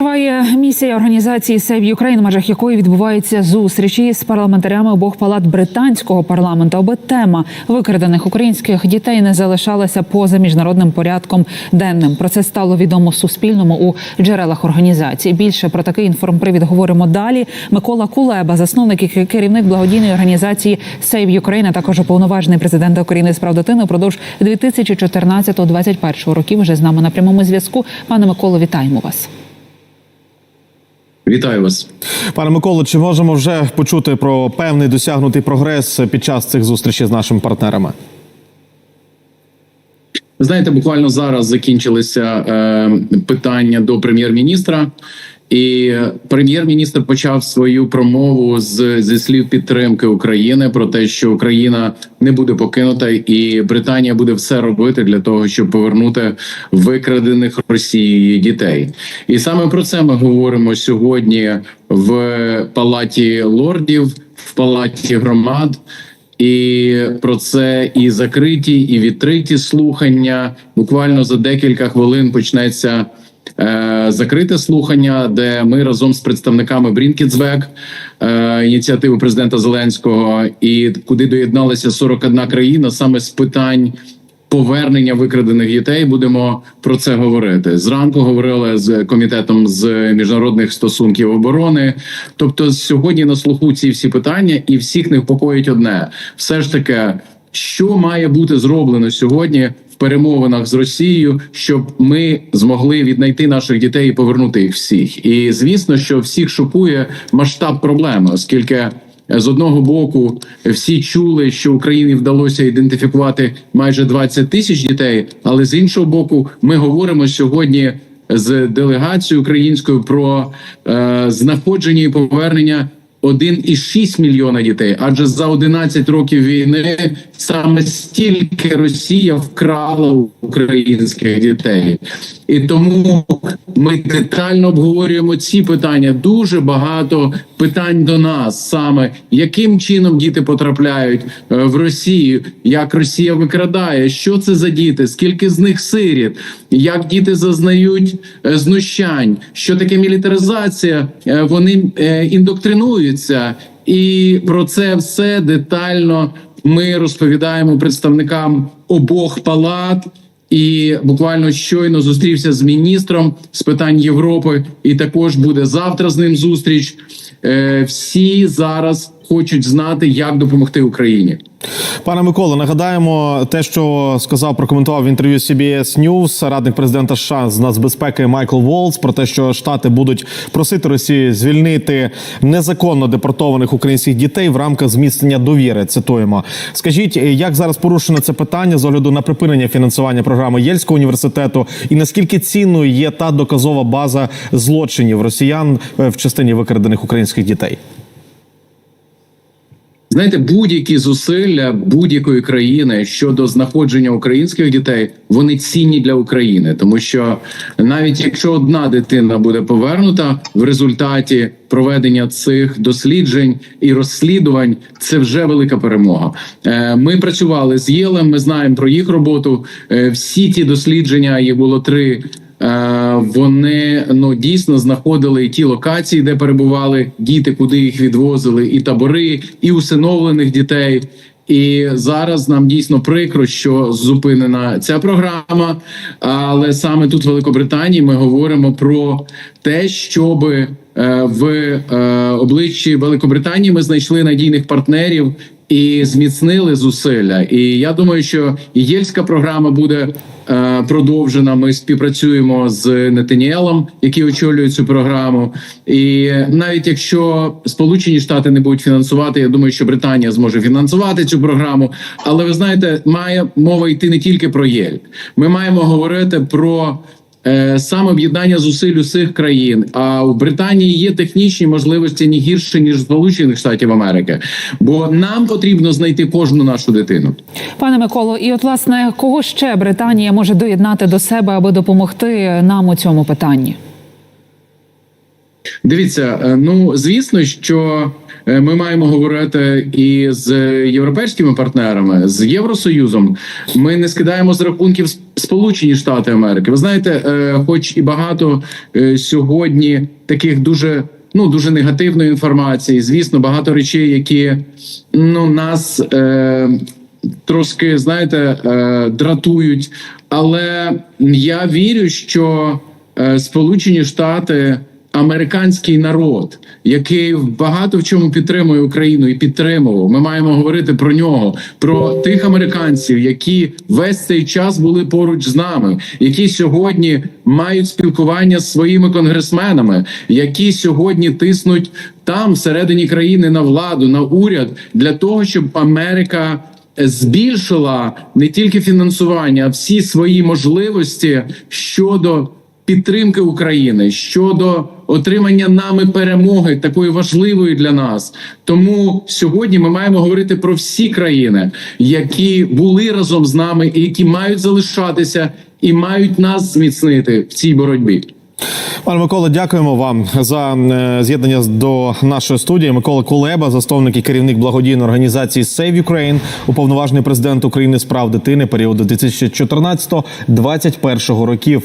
Триває місія організації Save Ukraine, в межах якої відбуваються зустрічі з парламентарями обох палат британського парламенту, аби тема викрадених українських дітей не залишалася поза міжнародним порядком денним. Про це стало відомо Суспільному у джерелах організації. Більше про такий інформпривід говоримо далі. Микола Кулеба, засновник і керівник благодійної організації Save Ukraine, а також уповноважений президента України з прав дитини упродовж 2014-2021 років. Вже з нами на прямому зв'язку. Пане Миколо, вітаємо вас. Вітаю вас, пане Миколо. Чи можемо вже почути про певний досягнутий прогрес під час цих зустрічей з нашими партнерами? знаєте, буквально зараз закінчилися е, питання до прем'єр-міністра, і прем'єр-міністр почав свою промову з зі слів підтримки України про те, що Україна не буде покинута, і Британія буде все робити для того, щоб повернути викрадених Росією дітей. І саме про це ми говоримо сьогодні в палаті лордів, в палаті громад. І про це і закриті, і відкриті слухання. Буквально за декілька хвилин почнеться е, закрите слухання, де ми разом з представниками Брінкітзвек, е, ініціативи президента Зеленського, і куди доєдналися 41 країна саме з питань. Повернення викрадених дітей будемо про це говорити. Зранку говорили з комітетом з міжнародних стосунків оборони. Тобто, сьогодні на слуху ці всі питання, і всіх непокоїть одне: все ж таки, що має бути зроблено сьогодні перемовинах з Росією, щоб ми змогли віднайти наших дітей і повернути їх всіх. І звісно, що всіх шокує масштаб проблеми, оскільки. З одного боку, всі чули, що Україні вдалося ідентифікувати майже 20 тисяч дітей. Але з іншого боку, ми говоримо сьогодні з делегацією українською про е, знаходження і повернення 1,6 мільйона дітей. Адже за 11 років війни саме стільки Росія вкрала українських дітей, і тому ми детально обговорюємо ці питання. Дуже багато питань до нас, саме. Яким чином діти потрапляють е, в Росію, як Росія викрадає, що це за діти, скільки з них сиріт, як діти зазнають е, знущань, що таке мілітаризація, е, вони індоктринуються, і про це все детально ми розповідаємо представникам обох палат. І буквально щойно зустрівся з міністром з питань Європи, і також буде завтра з ним зустріч. Е, всі зараз хочуть знати, як допомогти Україні. Пане Миколо, нагадаємо те, що сказав, прокоментував в інтерв'ю CBS News радник президента США з нацбезпеки Майкл Волц про те, що Штати будуть просити Росію звільнити незаконно депортованих українських дітей в рамках зміцнення довіри. Цитуємо. Скажіть, як зараз порушено це питання з огляду на припинення фінансування програми Єльського університету, і наскільки цінною є та доказова база злочинів росіян в частині викрадених українських дітей? Знаєте, будь-які зусилля будь-якої країни щодо знаходження українських дітей вони цінні для України, тому що навіть якщо одна дитина буде повернута в результаті проведення цих досліджень і розслідувань, це вже велика перемога. Е, Ми працювали з ЄЛем. Ми знаємо про їх роботу. Е, Всі ті дослідження їх було три. Е, Вони ну дійсно знаходили ті локації, де перебували діти, куди їх відвозили, і табори, і усиновлених дітей. І зараз нам дійсно прикро, що зупинена ця програма. Але саме тут, в Великобританії, ми говоримо про те, щоб е, в е, обличчі Великобританії ми знайшли надійних партнерів. І зміцнили зусилля, і я думаю, що єльська програма буде е, продовжена. Ми співпрацюємо з Нетаніелом, який очолює цю програму. І навіть якщо Сполучені Штати не будуть фінансувати, я думаю, що Британія зможе фінансувати цю програму. Але ви знаєте, має мова йти не тільки про єль. Ми маємо говорити про. Е, Саме об'єднання зусиль усіх країн, а в Британії є технічні можливості не гірше ніж в Сполучених Штатів Америки, бо нам потрібно знайти кожну нашу дитину. Пане Миколо, і от власне кого ще Британія може доєднати до себе, аби допомогти нам у цьому питанні? Дивіться, е, ну звісно, що е, ми маємо говорити і з європейськими партнерами з Євросоюзом. Ми не скидаємо з рахунків Сполучені Штати Америки. Ви знаєте, е, хоч і багато е, сьогодні таких дуже ну дуже негативної інформації. Звісно, багато речей, які ну нас е, трошки знаєте е, дратують. Але я вірю, що е, Сполучені Штати. Американський народ, який багато в чому підтримує Україну і підтримував. Ми маємо говорити про нього, про тих американців, які весь цей час були поруч з нами, які сьогодні мають спілкування з своїми конгресменами, які сьогодні тиснуть там всередині країни на владу, на уряд для того, щоб Америка збільшила не тільки фінансування, а всі свої можливості щодо підтримки України щодо отримання нами перемоги такої важливої для нас. Тому сьогодні ми маємо говорити про всі країни, які були разом з нами, і які мають залишатися і мають нас зміцнити в цій боротьбі. Пане Микола, дякуємо вам за е, з'єднання до нашої студії. Микола Кулеба, засновник і керівник благодійної організації Save Ukraine, уповноважений президент України з прав дитини періоду 2014-2021 років.